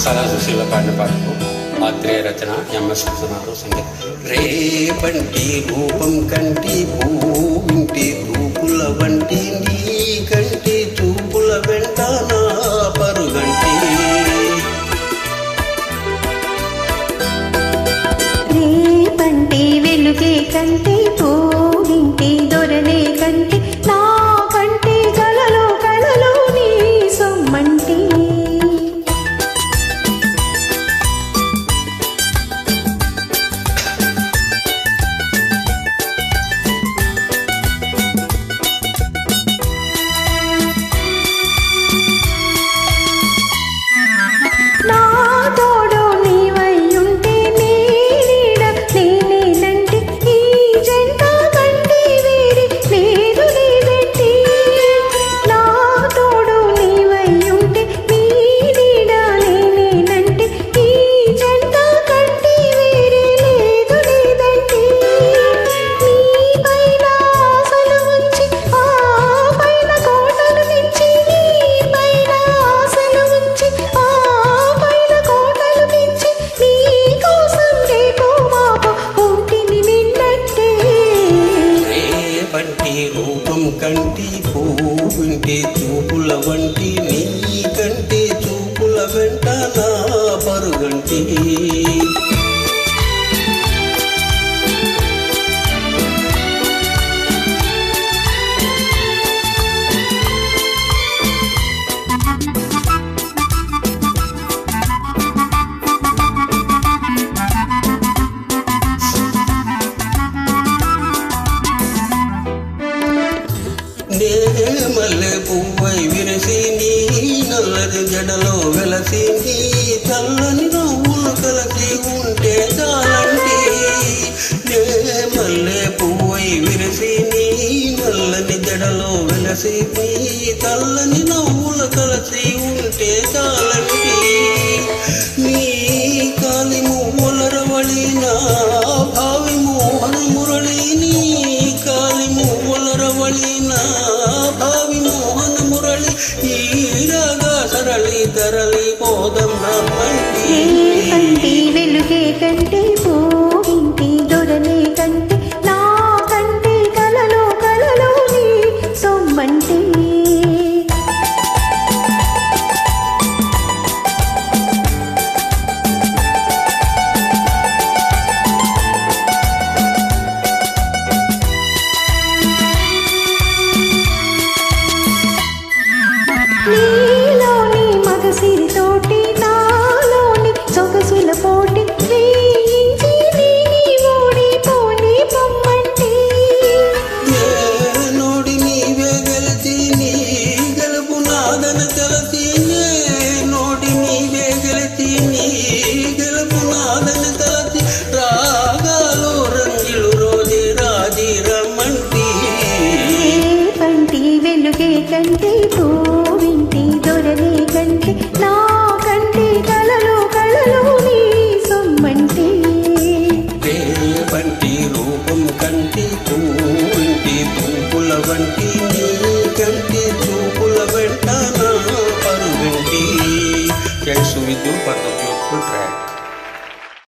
ఘంటసాల సుశీల పాడిన పాటకు ఆత్రేయ రచన ఎంఎస్ విశ్వనాథం సంగీతం రేపంటి రూపం కంటి భూమింటి రూపుల వంటి నీ కంటి చూపుల వెంట నా పరుగంటి. రేపంటే వెలుగే కంటే పోగింటే కంటి పోవుంటే చూపుల వంటి నీ కంటే చూపుల వెంట నా పరుగంటే. మల్లె పువ్వై విరసి నీ నల్లది జడలో వెలసి నీ చల్లని నవ్వులు కలిసి ఉంటే చాలండి నే మల్లె పువ్వై విరసి నీ నల్లని జడలో వెలసి నీ చల్లని నవ్వులు కలిసి ఈ సరళి తరలి పోదం రమ్మంటి వెలుగే నీలోని మగసిరి తోటి నాలోని సొగసుల పోటీ వేయించి YouTube पर the Beautiful Track.